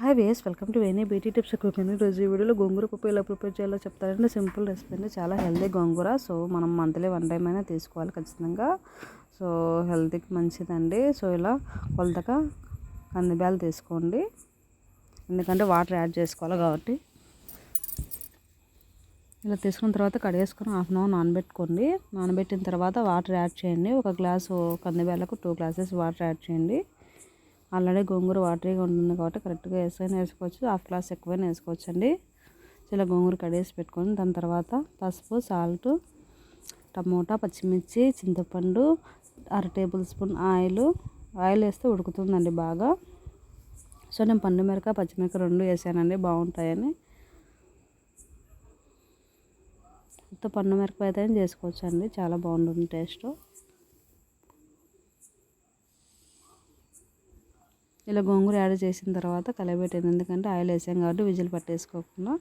Hi ways welcome to any beauty tips cooking రోజు ఈ వీడియోలో గోంగూర పప్పు ఎలా ప్రిపేర్ చేయాలో చెప్తారంటే సింపుల్ రెసిపీ అండి. చాలా హెల్దీ గోంగూర. సో మనం మంత్లీ వన్ టైం అయినా తీసుకోవాలి ఖచ్చితంగా. సో హెల్తీకి మంచిదండి. సో ఇలా కొలతగా కందిబ్యాలు తీసుకోండి. ఎందుకంటే వాటర్ యాడ్ చేసుకోవాలి కాబట్టి. ఇలా తీసుకున్న తర్వాత కడిగేసుకొని హాఫ్ అన్ అవర్ నానబెట్టుకోండి. నానబెట్టిన తర్వాత వాటర్ యాడ్ చేయండి. ఒక గ్లాసు కందిబ్యాలకు టూ గ్లాసెస్ వాటర్ యాడ్ చేయండి. ఆల్రెడీ గోంగూర వాటరీగా ఉంటుంది కాబట్టి కరెక్ట్గా వేసుకొని వేసుకోవచ్చు. హాఫ్ గ్లాస్ ఎక్కువైనా వేసుకోవచ్చు అండి ఇలా గోంగూర కడిగేసి పెట్టుకొని దాని తర్వాత పసుపు సాల్ట్ టమోటా పచ్చిమిర్చి చింతపండు అర టేబుల్ స్పూన్ ఆయిల్. ఆయిల్ వేస్తే ఉడుకుతుందండి బాగా. సో నేను పండు మిరక పచ్చిమిరక రెండు వేసానండి. బాగుంటాయని. మొత్తం పండు మిరపకాయ అయితే చేసుకోవచ్చు అండి చాలా బాగుంటుంది టేస్ట్. ఇలా గోంగూర యాడ్ చేసిన తర్వాత కలబెట్టింది ఎందుకంటే ఆయిల్ వేసాం కాబట్టి విజిల్ పట్టేసుకోకుండా.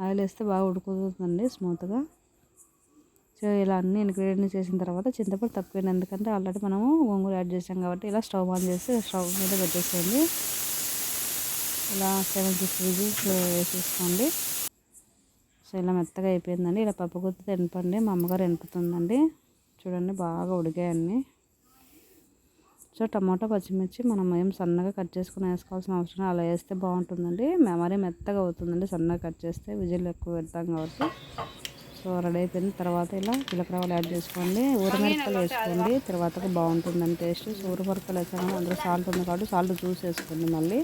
ఆయిల్ వేస్తే బాగా ఉడుకుతుందండి స్మూత్గా. సో ఇలా అన్ని ఇంగ్రీడియంట్స్ చేసిన తర్వాత చింతపండు తక్కువైంది. ఎందుకంటే ఆల్రెడీ మనము గోంగూర యాడ్ చేసాం కాబట్టి ఇలా స్టవ్ ఆన్ చేసి స్టవ్ మీద పెట్టేసేయండి. ఇలా సెవెన్ సిక్స్ విజిల్స్ వేసేసుకోండి. సో ఇలా మెత్తగా అయిపోయిందండి. ఇలా పప్పు గుర్తు తినపండి. మా అమ్మగారు ఎనుపుతుందండి చూడండి బాగా ఉడికాయన్నీ. సో టమాటా పచ్చిమిర్చి మనం ఏం సన్నగా కట్ చేసుకుని వేసుకోవాల్సిన అవసరం అలా వేస్తే బాగుంటుందండి. మరీ మెత్తగా అవుతుందండి. సన్నగా కట్ చేస్తే విజిల్ ఎక్కువ పెడతాం కాబట్టి. సో రెడీ అయిపోయిన తర్వాత ఇలా జీలకర్రవాలు యాడ్ చేసుకోండి. ఊరమిరపకాయలు వేసుకోండి. తర్వాత బాగుంటుందండి టేస్ట్. సో ఊరమిరపకాయలు వేసాము అందులో సాల్ట్ ఉంది కాబట్టి సాల్ట్ జ్యూస్ వేసుకోండి మళ్ళీ.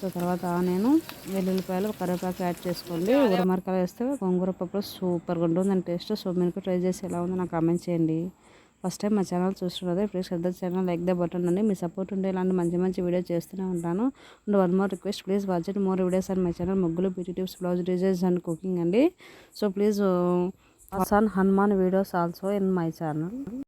సో తర్వాత నేను వెల్లుల్లిపాయలు కరివేపాకు యాడ్ చేసుకోండి. ఊరమిరపకాయలు వేస్తే గోంగూర పప్పు సూపర్గా ఉంటుందండి టేస్ట్. సో మీరు ట్రై చేసి ఎలా ఉందో నాకు కామెంట్ చేయండి. ఫస్ట్ టైం మా ఛానల్ చూస్తున్నదే please Shraddha channel like the button అండి మీ సపోర్ట్ ఉంటే ఇలాంటి మంచి మంచి వీడియో చేస్తూనే ఉంటాను. And one more request please watch it. More videos and my channel ముగ్గులు beauty tips blouse designs and cooking అండి. So please sun Hanuman videos also in my channel.